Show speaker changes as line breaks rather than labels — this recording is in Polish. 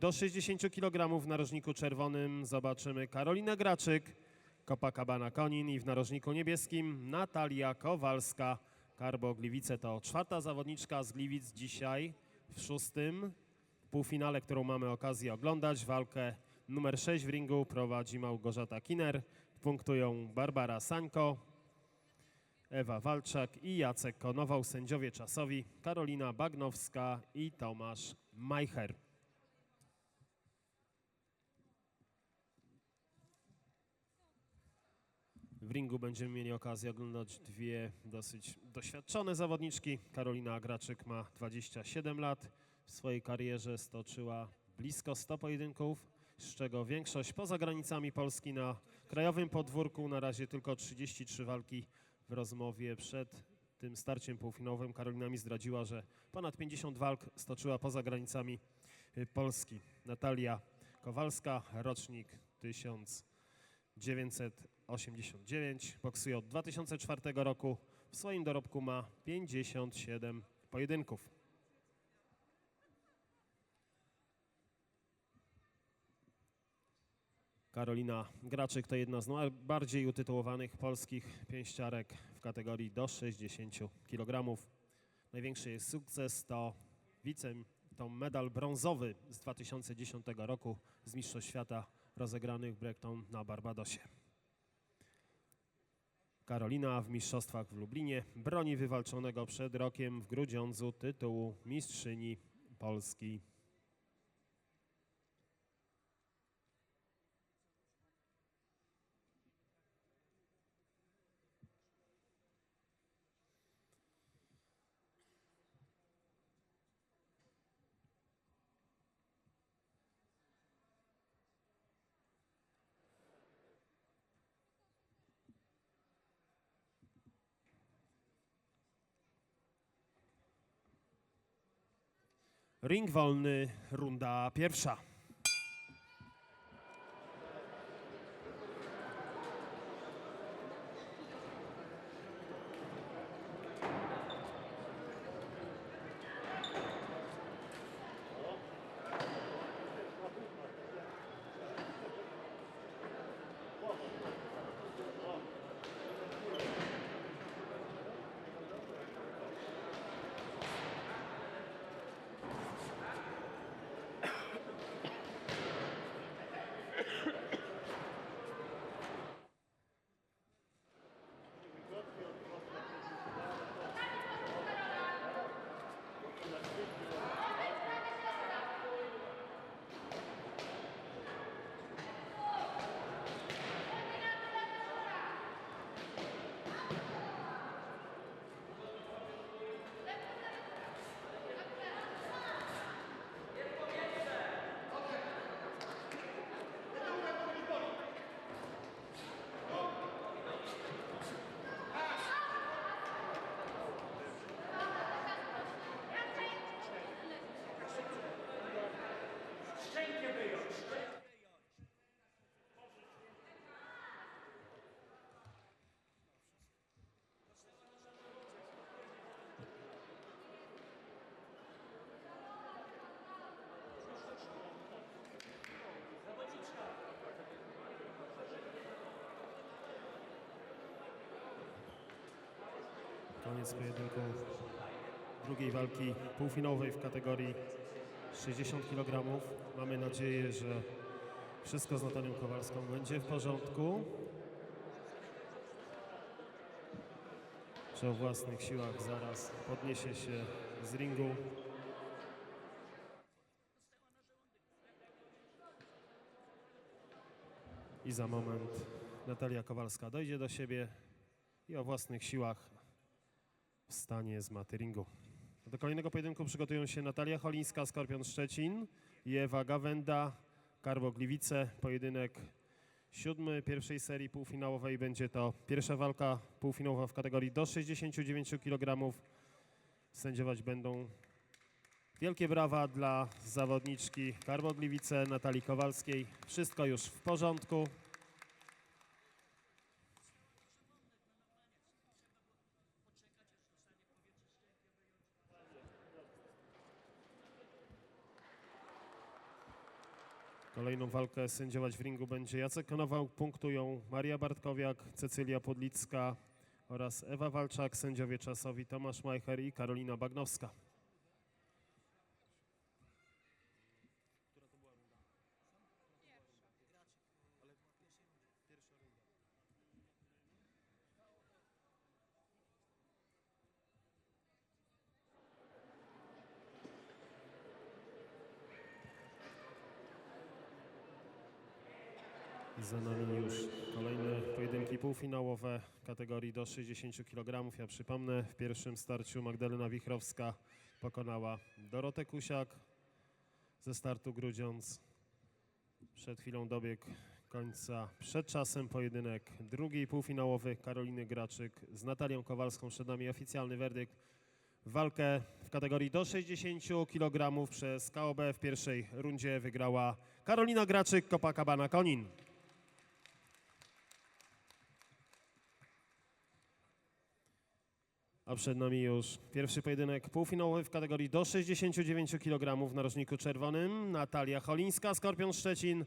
Do 60 kg w narożniku czerwonym zobaczymy Karolina Graczyk, Copacabana Konin i w narożniku niebieskim Natalia Kowalska. Karbo Gliwice to czwarta zawodniczka z Gliwic dzisiaj w szóstym półfinale, którą mamy okazję oglądać. Walkę numer 6 w ringu prowadzi Małgorzata Kiner. Punktują Barbara Sańko, Ewa Walczak i Jacek Konował. Sędziowie czasowi Karolina Bagnowska i Tomasz Majcher. W ringu będziemy mieli okazję oglądać dwie dosyć doświadczone zawodniczki. Karolina Graczyk ma 27 lat. W swojej karierze stoczyła blisko 100 pojedynków, z czego większość poza granicami Polski na krajowym podwórku. Na razie tylko 33 walki w rozmowie przed tym starciem półfinałowym. Karolina mi zdradziła, że ponad 50 walk stoczyła poza granicami y, Polski. Natalia Kowalska, rocznik 1000. 989. Boksuje od 2004 roku. W swoim dorobku ma 57 pojedynków. Karolina Graczyk to jedna z najbardziej utytułowanych polskich pięściarek w kategorii do 60 kg. Największy jej sukces to wice, to medal brązowy z 2010 roku z Mistrzostw Świata rozegranych w na Barbadosie. Karolina w Mistrzostwach w Lublinie broni wywalczonego przed rokiem w Grudziądzu tytułu Mistrzyni Polski. Ring wolny, runda pierwsza. Koniec pojedynku drugiej walki półfinałowej w kategorii 60 kg. Mamy nadzieję, że wszystko z Natalią Kowalską będzie w porządku. Że o własnych siłach zaraz podniesie się z ringu. I za moment Natalia Kowalska dojdzie do siebie i o własnych siłach wstanie z maty ringu. Do kolejnego pojedynku przygotują się Natalia Cholińska, Skorpion Szczecin i Ewa Gawenda, Karbo Gliwice. Pojedynek siódmy pierwszej serii półfinałowej. Będzie to pierwsza walka półfinałowa w kategorii do 69 kg. Sędziować będą wielkie brawa dla zawodniczki Karbo Gliwice, Natalii Kowalskiej. Wszystko już w porządku. Kolejną walkę sędziować w ringu będzie Jacek Konował, punktują Maria Bartkowiak, Cecylia Podlicka oraz Ewa Walczak, sędziowie czasowi Tomasz Majcher i Karolina Bagnowska. Za nami już kolejne pojedynki półfinałowe kategorii do 60 kg. Ja przypomnę, w pierwszym starciu Magdalena Wichrowska pokonała Dorotę Kusiak ze startu Grudziądz. Przed chwilą dobiegł końca przed czasem pojedynek drugi półfinałowy Karoliny Graczyk z Natalią Kowalską. Przed nami oficjalny werdykt. Walkę w kategorii do 60 kg przez KOB w pierwszej rundzie wygrała Karolina Graczyk, Copacabana Konin. A przed nami już pierwszy pojedynek półfinałowy w kategorii do 69 kg w narożniku czerwonym. Natalia Cholińska, Skorpion Szczecin